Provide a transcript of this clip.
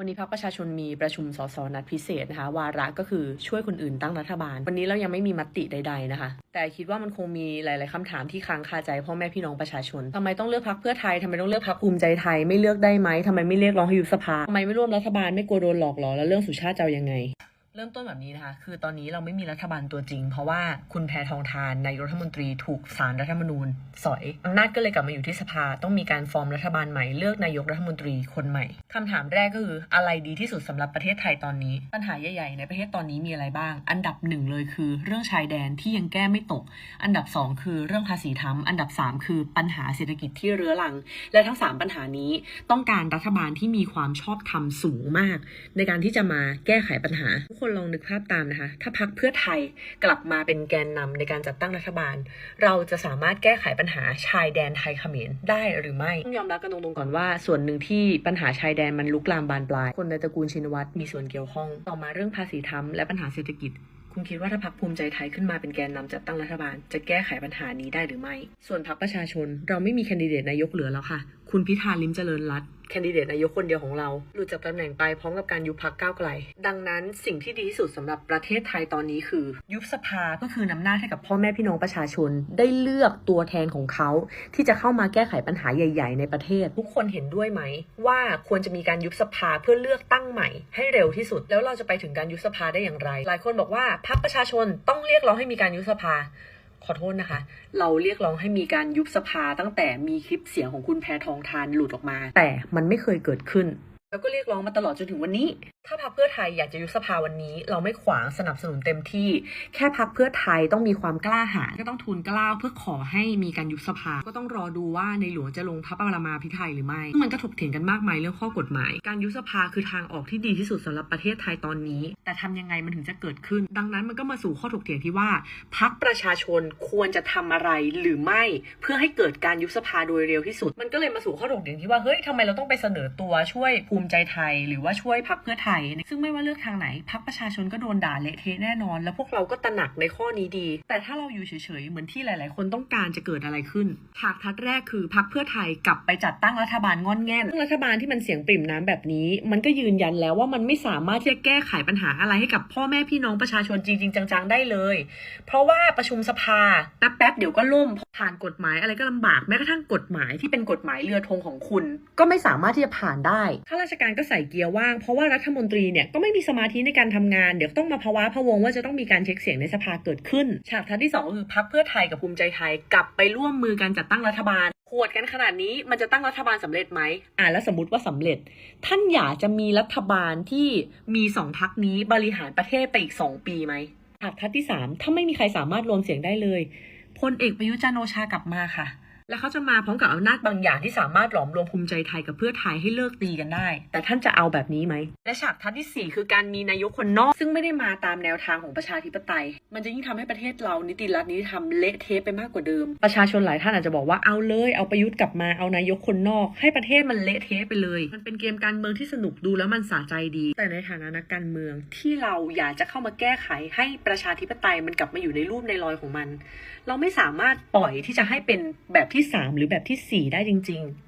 วันนี้พรรคประชาชนมีประชุมสสนัดพิเศษนะคะ วาระก็คือช่วยคนอื่นตั้งรัฐบาล วันนี้เรายังไม่มีมติใด ๆนะคะ แต่คิดว่ามันคงมีหลาย ๆคำถามที่ค้างคาใจพ่อแม่พี่น้องประชาชนทำไมต้องเลือกพรรคเพื่อไทยทำไมต้องเลือกพรรคภูมิใจไทยไม่เลือกได้ไหมทำไมไม่เรียกร้องให้ยุบสภาทำไมไม่ร่วมรัฐบาลไม่กลัวโดนหลอกหรอแล้วเรื่องสุชาติจะยังไง เริ่มต้นแบบนี้นะคะ คือตอนนี้เราไม่มีรัฐบาลตัวจริง เพราะว่าคุณแพทองทานนายรัฐมนตรีถูกศาลรัฐธรรมนูญ สอยอำนาจก็เลยกลับมาอยู่ที่สภา ต้องมีการฟอร์มรัฐบาลใหม่เลือกนายกรัฐมนตรีคนใหม่คำถามแรกก็คืออะไรดีที่สุดสำหรับประเทศไทยตอนนี้ ปัญหาใหญ่ๆในประเทศตอนนี้มีอะไรบ้าง อันดับหนึ่งเลยคือเรื่องชายแดนที่ยังแก้ไม่ตก อันดับสองคือเรื่องภาษีทำอันดับสามคือปัญหาเศรษฐกิจที่เรื้อรัง และทั้งสามปัญหานี้ต้องการรัฐบาลที่มีความชอบธรรมสูงมาก ในการที่จะมาแก้ไขปัญหาทุกคนลองนึกภาพตามนะคะ ถ้าพักเพื่อไทยกลับมาเป็นแกนนำในการจัดตั้งรัฐบาล เราจะสามารถแก้ไขปัญหาชายแดนไทยเขมรได้หรือไม่ต้องยอมรับกันตรงๆก่อนว่า ส่วนหนึ่งที่ปัญหาชายแดนมันลุกลามบานปลาย คนในตระกูลชินวัตรมีส่วนเกี่ยวข้อง ต่อมาเรื่องภาษีธรรมและปัญหาเศรษฐกิจคุณคิดว่าถ้าพรรคภูมิใจไทยขึ้นมาเป็นแกนนำจัดตั้งรัฐบาล จะแก้ไขปัญหานี้ได้หรือไม่ ส่วนพรรคประชาชนเราไม่มีแคนดิเดตนายกเหลือแล้วค่ะ คุณพิธาลิมเจริญรัตน์แคนดิเดตนายกคนเดียวของเราหลุดจากตำแหน่งไปพร้อมกับการยุบพักก้าวไกล ดังนั้นสิ่งที่ดีที่สุดสำหรับประเทศไทยตอนนี้คือ ยุบสภาก็คือนำหน้าให้กับพ่อแม่พี่น้องประชาชน ได้เลือกตัวแทนของเขา ที่จะเข้ามาแก้ไขปัญหาใหญ่ ๆ ในประเทศ ทุกคนเห็นด้วยไหม ว่าควรจะมีการยุบสภาเพื่อเลือกตั้งใหม่ ให้เร็วที่สุด แล้วเราจะไปถึงการยุบสภาได้อย่างไร หลายคนบอกว่าพรรคประชาชนต้องเรียกร้องให้มีการยุบสภา ขอโทษนะคะ เราเรียกร้องให้มีการยุบสภาตั้งแต่มีคลิปเสียงของคุณแพทองทานหลุดออกมา แต่มันไม่เคยเกิดขึ้น แล้วก็เรียกร้องมาตลอดจนถึงวันนี้ ถ้าพรรคเพื่อไทยอยากจะยุบสภาวันนี้ เราไม่ขวางสนับสนุนเต็มที่ แค่พรรคเพื่อไทยต้องมีความกล้าหาญก็ต้องทูลกล้าวเพื่อขอให้มีการยุบสภา ก็ต้องรอดูว่าในหลวงจะลงพระปรมาภิไธยหรือไม่ซึ่งมันก็ถกเถียงกันมากมายเรื่องข้อกฎหมาย การยุบสภาคือทางออกที่ดีที่สุดสำหรับประเทศไทยตอนนี้ แต่ทำยังไงมันถึงจะเกิดขึ้น ดังนั้นมันก็มาสู่ข้อถกเถียงที่ว่าพรรคประชาชนควรจะทำอะไรหรือไม่ เพื่อให้เกิดการยุบสภาโดยเร็วที่สุด มันก็เลยมาสู่ข้อถกเถียงที่ว่าเฮ้ยทำไมเราต้องไปเสนอตัวช่วยภูมิใจไทย หรือว่าช่วยพรรคเพื่อไทย ซึ่งไม่ว่าเลือกทางไหนพรรคประชาชนก็โดนด่าเละเทะแน่นอน แล้วพวกเราก็ตระหนักในข้อนี้ดี แต่ถ้าเราอยู่เฉยๆเหมือนที่หลาย ๆ คนต้องการจะเกิดอะไรขึ้นฉากทัดแรกคือพรรคเพื่อไทยกลับไปจัดตั้งรัฐบาลงอนแง่นรัฐบาลที่มันเสียงปริ่มน้ำแบบนี้ มันก็ยืนยันแล้วว่ามันไม่สามารถที่จะแก้ไขปัญหาอะไรให้กับพ่อแม่พี่น้องประชาชนจริง ๆ จัง ๆ ได้เลย เพราะว่าประชุมสภาแป๊บๆเดี๋ยวก็ล่มผ่านกฎหมายอะไรก็ลำบากแม้กระทั่งกฎหมายที่เป็นกฎหมายเรือธงของคุณ ก็ไม่สามารถที่จะผ่านได้ข้าราราชการก็ใส่เกียร์ว่าง เพราะว่ารัฐมนตรีเนี่ยก็ไม่มีสมาธิในการทำงาน เดี๋ยวต้องมาภาวะพะวงว่าจะต้องมีการเช็คเสียงในสภาเกิดขึ้น ฉากทัศน์ที่สองก็คือพักเพื่อไทยกับภูมิใจไทยกลับไปร่วมมือกันจัดตั้งรัฐบาลขวดกันขนาดนี้มันจะตั้งรัฐบาลสำเร็จไหมอ่าแล้วสมมติว่าสำเร็จ ท่านอยากจะมีรัฐบาลที่มีสองพักนี้บริหารประเทศไปอีกสองปีไหมฉากทัศน์ที่สามถ้าไม่มีใครสามารถรวมเสียงได้เลยพลเอกประยุจันโอชากลับมาค่ะ และเขาจะมาพร้อมกับอำนาจบางอย่างที่สามารถหลอมรวมภูมิใจไทยกับเพื่อไทยให้เลิกตีกันได้ แต่ท่านจะเอาแบบนี้ไหม และฉากทัศน์ที่ 4 คือการมีนายกคนนอก ซึ่งไม่ได้มาตามแนวทางของประชาธิปไตย มันจะยิ่งทำให้ประเทศเรานิติรัฐนิติธรรมเละเทะไปมากกว่าเดิม ประชาชนหลายท่านอาจจะบอกว่าเอาเลยเอาประยุทธ์กลับมาเอานายกคนนอก ให้ประเทศมันเละเทะไปเลย มันเป็นเกมการเมืองที่สนุกดูแล้วมันสะใจดี แต่ในฐานะนักการเมืองที่เราอยากจะเข้ามาแก้ไขให้ประชาธิปไตยมันกลับมาอยู่ในรูปในรอยของมัน เราไม่สามารถปล่อยที่จะให้เป็นแบบที่ 3 หรือแบบทีสี่4 ได้จริง ๆ